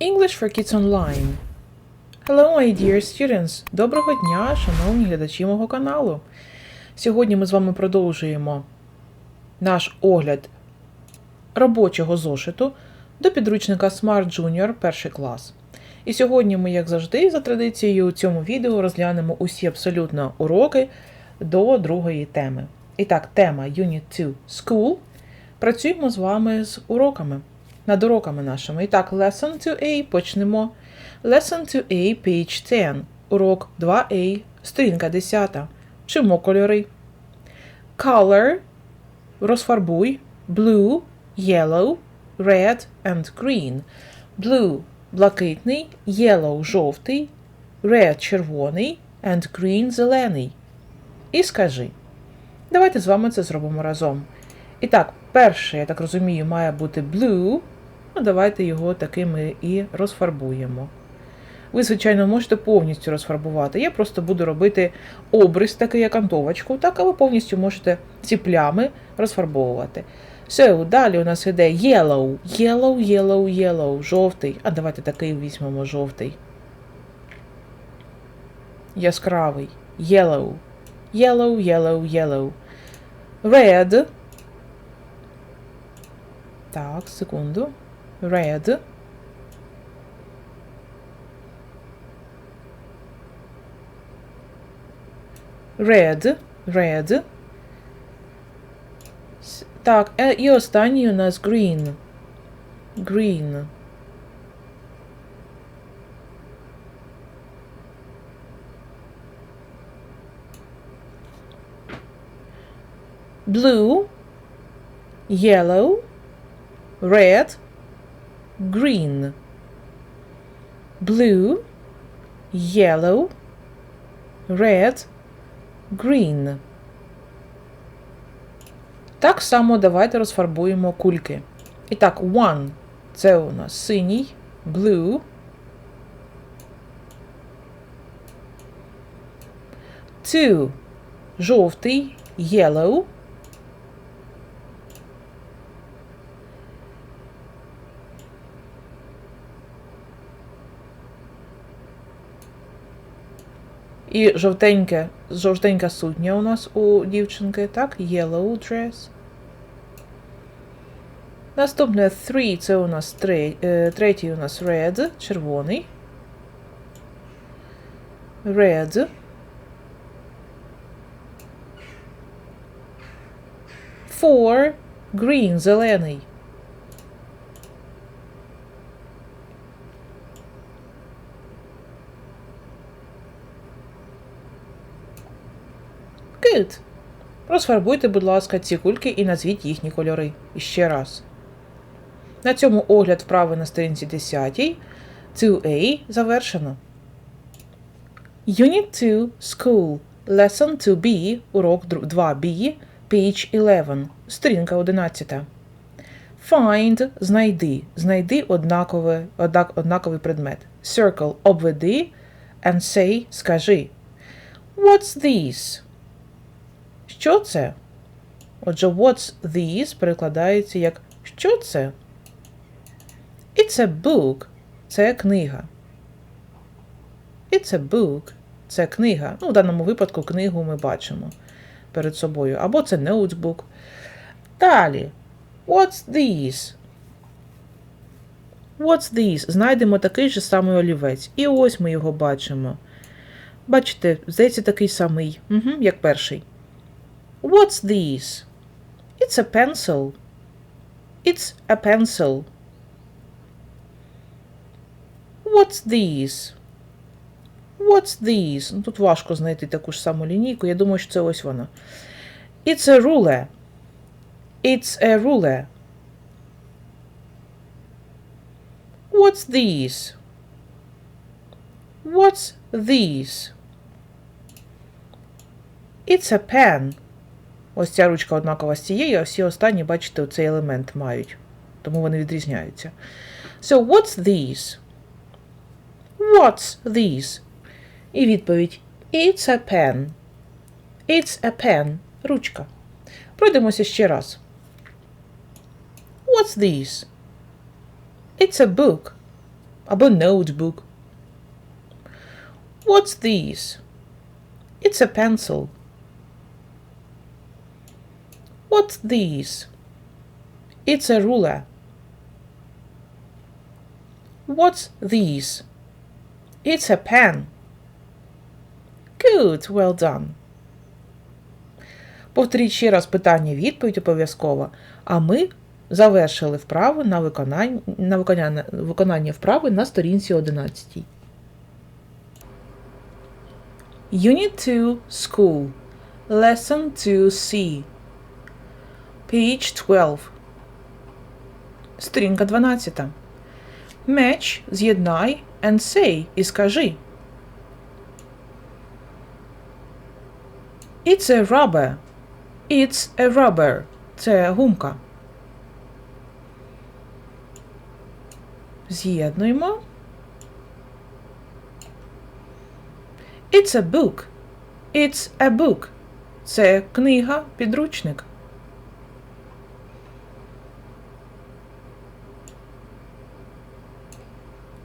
English for Kids Online. Hello, my dear students! Доброго дня, шановні глядачі мого каналу. Сьогодні ми з вами продовжуємо наш огляд робочого зошиту до підручника Smart Junior перший клас. І сьогодні ми, як завжди, за традицією у цьому відео розглянемо усі абсолютно уроки до другої теми. І так, тема Unit 2 School. Працюємо з вами з уроками, над уроками нашими. І так, Lesson 2A почнемо. Lesson 2A, page 10. Урок 2A, сторінка 10. Вчимо кольори. Color розфарбуй. Blue, yellow, red and green. Blue блакитний, yellow жовтий, red червоний and green зелений. І скажи. Давайте з вами це зробимо разом. І так, перше, я так розумію, має бути blue. Ну, давайте його такими і розфарбуємо. Ви, звичайно, можете повністю розфарбувати. Я просто буду робити обрис, такий як антовочку, так, а ви повністю можете ці плями розфарбовувати. So, далі у нас іде yellow, yellow, yellow, yellow, жовтий. А давайте такий візьмемо жовтий. Яскравий. Yellow. Yellow, yellow, yellow. Red. Так, секунду. Red. Red. Red. С- Так, е, і останній у нас green. Green. Blue, yellow, red, green. Blue, yellow, red, green. Так само давайте розфарбуємо кульки. І так, one – це у нас синій, blue. Two – жовтий, yellow. І жовтеньке, жовтенька сукня у нас у дівчинки, так? Yellow dress. Наступне three це у нас е, третій у нас red, червоний. Red. Four green, зелений. Good. Розфарбуйте, будь ласка, ці кульки і назвіть їхні кольори. Ще раз. На цьому огляд вправи на сторінці 10. 2A завершено. Unit 2 School. Lesson 2B. Урок 2B. Page 11. Сторінка 11. Find знайди. Знайди однакове, однак, однаковий предмет. Circle обведи. And say скажи. What's this? Що це? Отже, what's this перекладається як що це? It's a book. Це книга. It's a book. Це книга. Ну, в даному випадку книгу ми бачимо перед собою. Або це ноутбук. Далі. What's this? What's this? Знайдемо такий же самий олівець. І ось ми його бачимо. Бачите, здається, такий самий, угу, як перший. What's this? It's a pencil. It's a pencil. What's this? What's this? Ну, тут важко знайти таку ж саму лінійку. Я думаю, що це ось вона. It's a ruler. It's a ruler. What's this? What's this? It's a pen. Ось ця ручка однакова з цією, а всі останні, бачите, цей елемент мають. Тому вони відрізняються. So, what's this? What's this? І відповідь It's a pen. It's a pen. Ручка. Пройдемося ще раз. What's this? It's a book. або notebook. What's this? It's a pencil. What's this? It's a ruler. What's this? It's a pen. Good, well done. Повторіть ще раз питання відповідь обов'язково, а ми завершили вправу на виконання, на виконання, виконання вправи на сторінці 11. Unit 2 School Lesson 2C Page 12 Сторінка 12. Match, з'єднай and say і скажи. It's a rubber. It's a rubber. Це гумка. З'єднуємо. It's a book. It's a book. Це книга, підручник.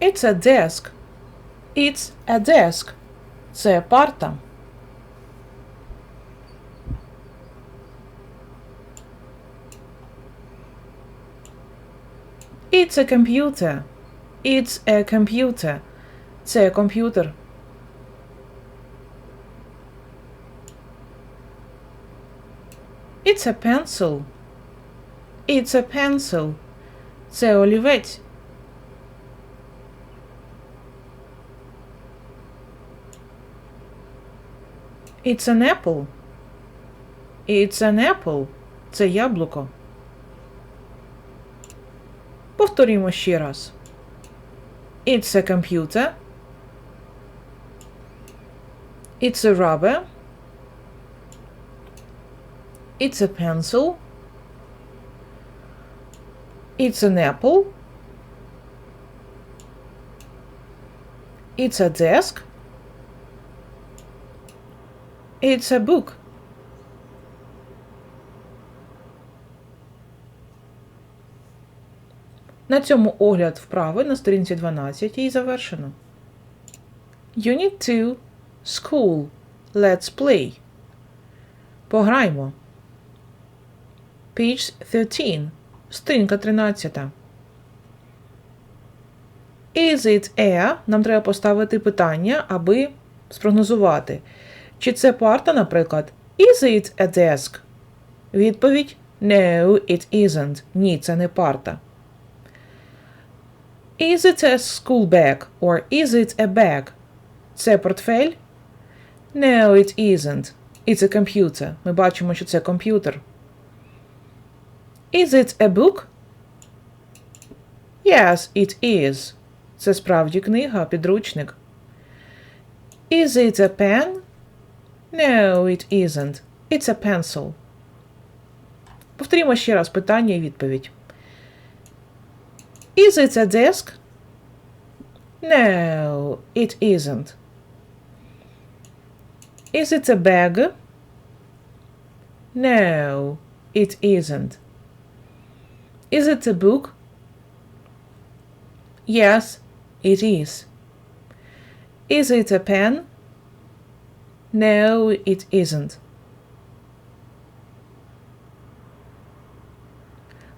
It's a desk. It's a desk. Це парта. It's a computer. It's a computer. Це комп'ютер. It's a pencil. It's a pencil. Це олівець. It's an apple. It's an apple. Це яблуко. Повторімо ще раз. It's a computer. It's a rubber. It's a pencil. It's an apple. It's a desk. It's a book. На цьому огляд вправи на сторінці 12 і завершено. Unit 2 School. Let's play. Пограймо. Page 13. Сторінка 13. Is it a? Нам треба поставити питання, аби спрогнозувати. Чи це парта, наприклад? Is it a desk? Відповідь No, it isn't. Ні, це не парта. Is it a school bag or is it a bag? Це портфель? No, it isn't. It's a computer. Ми бачимо, що це комп'ютер. Is it a book? Yes, it is. Це справді книга, підручник. Is it a pen? No, it isn't. It's a pencil. Повторімо ще раз питання і відповідь. Is it a desk? No, it isn't. Is it a bag? No, it isn't. Is it a book? Yes, it is. Is it a pen? No, it isn't.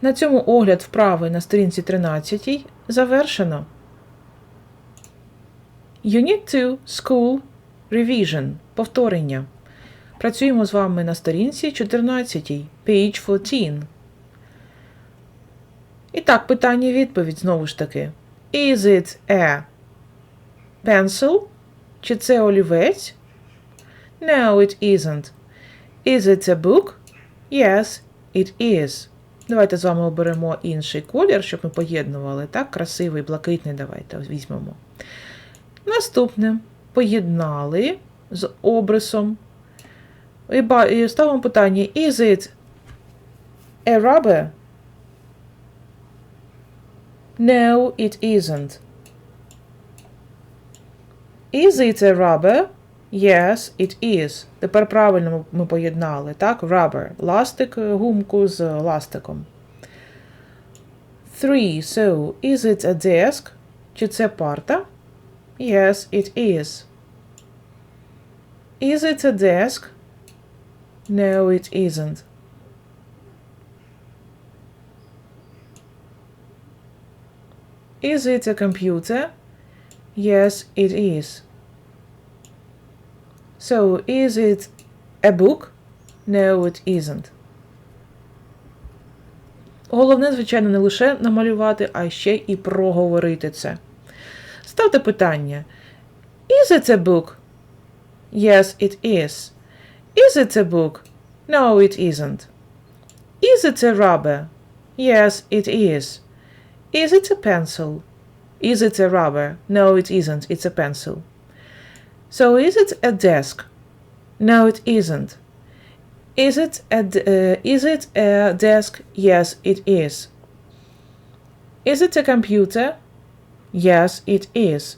На цьому огляд вправи на сторінці 13 завершено. Unit 2 School Revision. Повторення. Працюємо з вами на сторінці 14, page 14. І так, питання відповідь знову ж таки. Is it a pencil? Чи це олівець? No, it isn't. Is it a book? Yes, it is. Давайте з вами оберемо інший колір, щоб ми поєднували. Так, красивий, блакитний. Давайте візьмемо. Наступне. Поєднали з обрисом. І, ставимо питання: Is it a rubber? No, it isn't. Is it a rubber? Yes, it is. Тепер правильно ми- ми поєднали, так? Rubber. Ластик, е, гумку з ластиком. Three. So, is it a desk? Чи це парта? Yes, it is. Is it a desk? No, it isn't. Is it a computer? Yes, it is. So, is it a book? No, it isn't. Головне, звичайно, не лише намалювати, а ще і проговорити це. Ставте питання. Is it a book? Yes, it is. Is it a book? No, it isn't. Is it a rubber? Yes, it is. Is it a pencil? Is it a rubber? No, it isn't. It's a pencil. So, is it a desk? No, it isn't. Is it a d- uh, is it a desk? Yes, it is. Is it a computer? Yes, it is.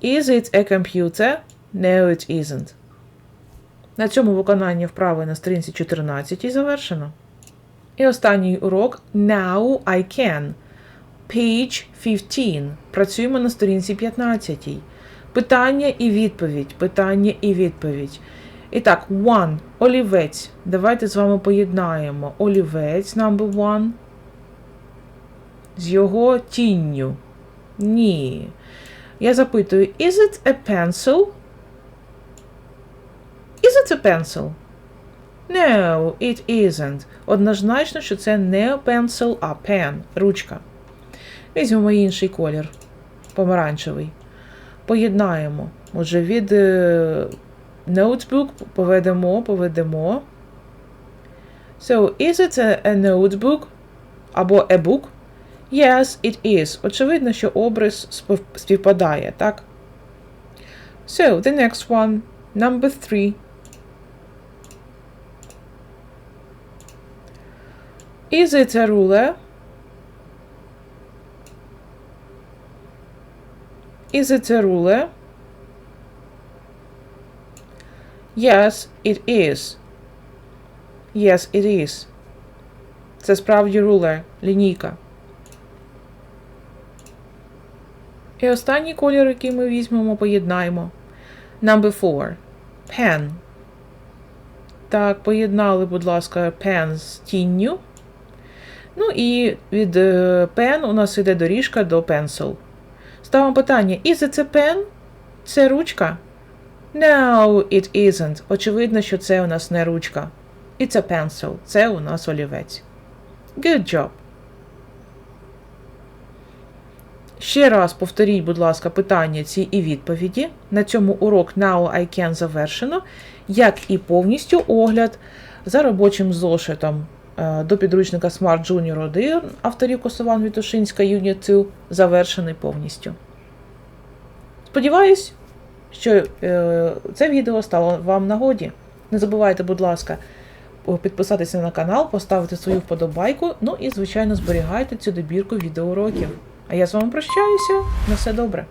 Is it a computer? No, it isn't. На цьому виконання вправи на сторінці 14 завершено. І останній урок Now I can. Page 15. Працюємо на сторінці 15. Питання і відповідь. Питання і відповідь. І так, one. Олівець. Давайте з вами поєднаємо. Олівець number one. З його тінню. Ні. Я запитую, is it a pencil? Is it a pencil? No, it isn't. Однозначно, що це не pencil, а pen. Ручка. Візьмемо інший колір. Помаранчевий. Поєднаємо. Отже, від е, notebook поведемо, поведемо. So, is it a, notebook? Або a book? Yes, it is. Очевидно, що образ спів- співпадає, так? So, the next one. Number three. Is it a ruler? Is it a ruler? Yes, it is. Yes, it is. Це справді рулер, лінійка. І останній колір, який ми візьмемо, поєднаємо. Number four. Pen. Так, поєднали, будь ласка, pen з тінню. Ну і від е, pen у нас іде доріжка до pencil. Ставимо питання: Is it a pen? Це ручка? No, it isn't. Очевидно, що це у нас не ручка. It's a pencil. Це у нас олівець. Good job. Ще раз повторіть, будь ласка, питання ці і відповіді. На цьому урок Now I Can завершено, як і повністю огляд за робочим зошитом до підручника Smart Junior 1 авторів Косован Вітушинська Unit 2 завершений повністю. Сподіваюсь, що е, це відео стало вам нагоді. Не забувайте, будь ласка, підписатися на канал, поставити свою вподобайку, ну і, звичайно, зберігайте цю добірку відеоуроків. А я з вами прощаюся. На все добре.